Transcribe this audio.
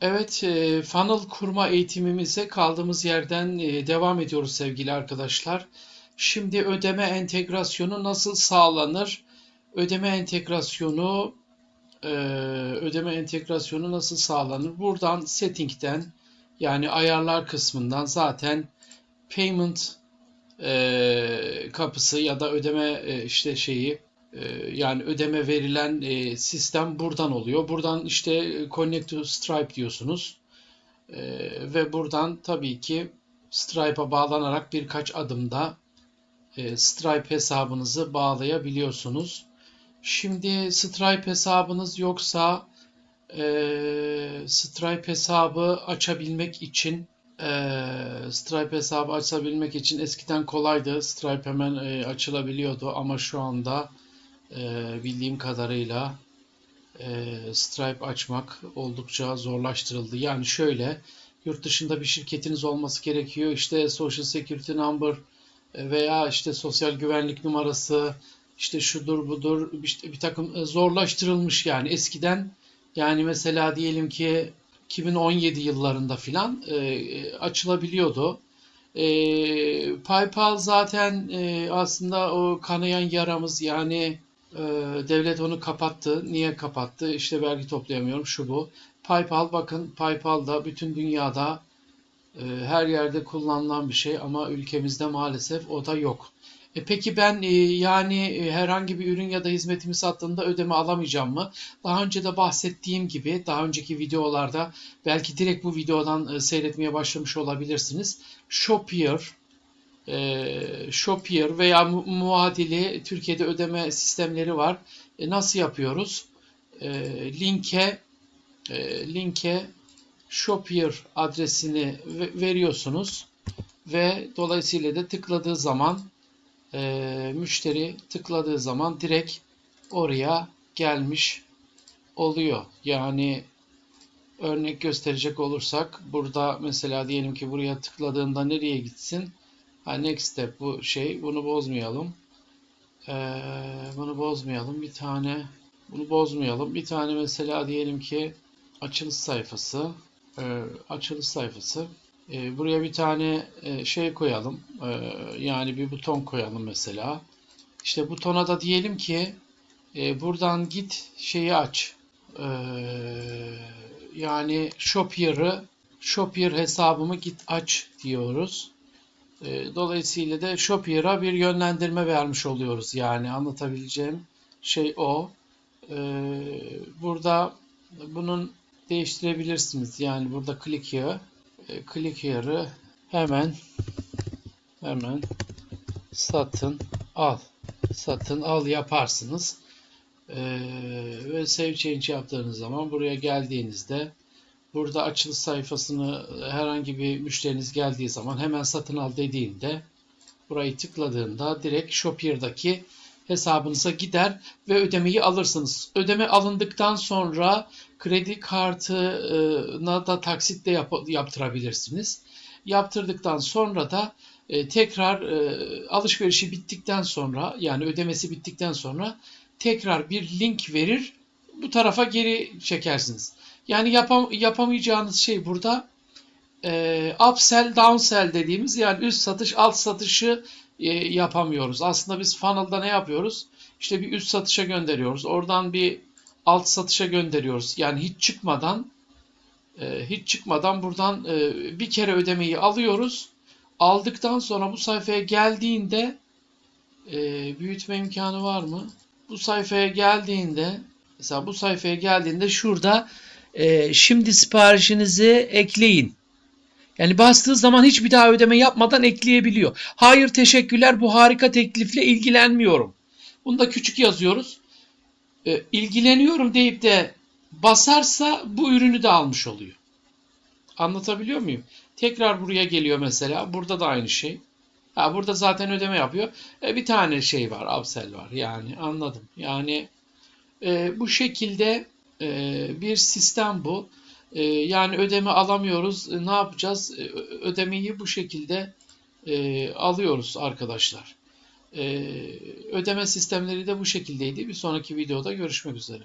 Evet, e, funnel kurma eğitimimize kaldığımız yerden e, devam ediyoruz sevgili arkadaşlar. Şimdi ödeme entegrasyonu nasıl sağlanır? Ödeme entegrasyonu e, ödeme entegrasyonu nasıl sağlanır? Buradan setting'ten yani ayarlar kısmından zaten payment kapısı ya da ödeme işte şeyi yani ödeme verilen e, sistem buradan oluyor. Buradan işte Connect to Stripe diyorsunuz. E, ve buradan tabii ki Stripe'a bağlanarak birkaç adımda e, Stripe hesabınızı bağlayabiliyorsunuz. Şimdi Stripe hesabınız yoksa e, Stripe hesabı açabilmek için Stripe hesabı açabilmek için eskiden kolaydı. Stripe hemen açılabiliyordu ama şu anda e, bildiğim kadarıyla e, Stripe açmak oldukça zorlaştırıldı. Yani şöyle yurt dışında bir şirketiniz olması gerekiyor. İşte Social Security Number e, veya işte sosyal güvenlik numarası işte şudur budur işte bir takım e, zorlaştırılmış yani eskiden yani mesela diyelim ki 2017 yıllarında filan e, açılabiliyordu. E, PayPal zaten e, aslında o kanayan yaramız yani e, devlet onu kapattı. Niye kapattı? İşte vergi toplayamıyorum şu bu. PayPal bakın PayPal da bütün dünyada e, her yerde kullanılan bir şey ama ülkemizde maalesef o da yok. E peki ben e, yani e, herhangi bir ürün ya da hizmetimi sattığımda ödeme alamayacağım mı? Daha önce de bahsettiğim gibi daha önceki videolarda belki direkt bu videodan seyretmeye başlamış olabilirsiniz. Shopier, e, Shopier veya mu- muadili Türkiye'de ödeme sistemleri var. E, nasıl yapıyoruz? E, linke e, linke Shopier adresini ve- veriyorsunuz ve dolayısıyla da tıkladığı zaman e, müşteri tıkladığı zaman direkt oraya gelmiş oluyor. Yani örnek gösterecek olursak burada mesela diyelim ki buraya tıkladığında nereye gitsin? Ha, next step bu şey. Bunu bozmayalım. Ee, bunu bozmayalım. Bir tane bunu bozmayalım. Bir tane mesela diyelim ki açılış sayfası. Ee, açılış sayfası. Ee, buraya bir tane e, şey koyalım. Ee, yani bir buton koyalım mesela. İşte butona da diyelim ki e, buradan git şeyi aç. Ee, yani Shopier'ı Shopier hesabımı git aç diyoruz. E, Dolayısıyla da Shopier'a bir yönlendirme vermiş oluyoruz. Yani anlatabileceğim şey o. E, Burada bunun değiştirebilirsiniz. Yani burada click here. E, Click here'ı hemen hemen satın al. Satın al yaparsınız. Ve save change yaptığınız zaman buraya geldiğinizde Burada açılış sayfasını herhangi bir müşteriniz geldiği zaman hemen satın al dediğinde burayı tıkladığında direkt Shopier'daki hesabınıza gider ve ödemeyi alırsınız. Ödeme alındıktan sonra kredi kartına da taksit de yap- yaptırabilirsiniz. Yaptırdıktan sonra da e, tekrar e, alışverişi bittikten sonra yani ödemesi bittikten sonra tekrar bir link verir bu tarafa geri çekersiniz. Yani yapam yapamayacağınız şey burada e, upsell, downsell dediğimiz yani üst satış, alt satışı e, yapamıyoruz. Aslında biz funnel'da ne yapıyoruz? İşte bir üst satışa gönderiyoruz. Oradan bir alt satışa gönderiyoruz. Yani hiç çıkmadan e, hiç çıkmadan buradan e, bir kere ödemeyi alıyoruz. Aldıktan sonra bu sayfaya geldiğinde e, büyütme imkanı var mı? Bu sayfaya geldiğinde mesela bu sayfaya geldiğinde şurada e, şimdi siparişinizi ekleyin. Yani bastığı zaman hiçbir daha ödeme yapmadan ekleyebiliyor. Hayır teşekkürler bu harika teklifle ilgilenmiyorum. Bunu da küçük yazıyoruz. E, ilgileniyorum deyip de basarsa bu ürünü de almış oluyor. Anlatabiliyor muyum? Tekrar buraya geliyor mesela. Burada da aynı şey. Ha, burada zaten ödeme yapıyor. E, bir tane şey var, upsell var. Yani anladım. Yani e, bu şekilde e, bir sistem bu. E, yani ödeme alamıyoruz. E, ne yapacağız? E, ödemeyi bu şekilde alıyoruz arkadaşlar. Ödeme sistemleri de bu şekildeydi. Bir sonraki videoda görüşmek üzere.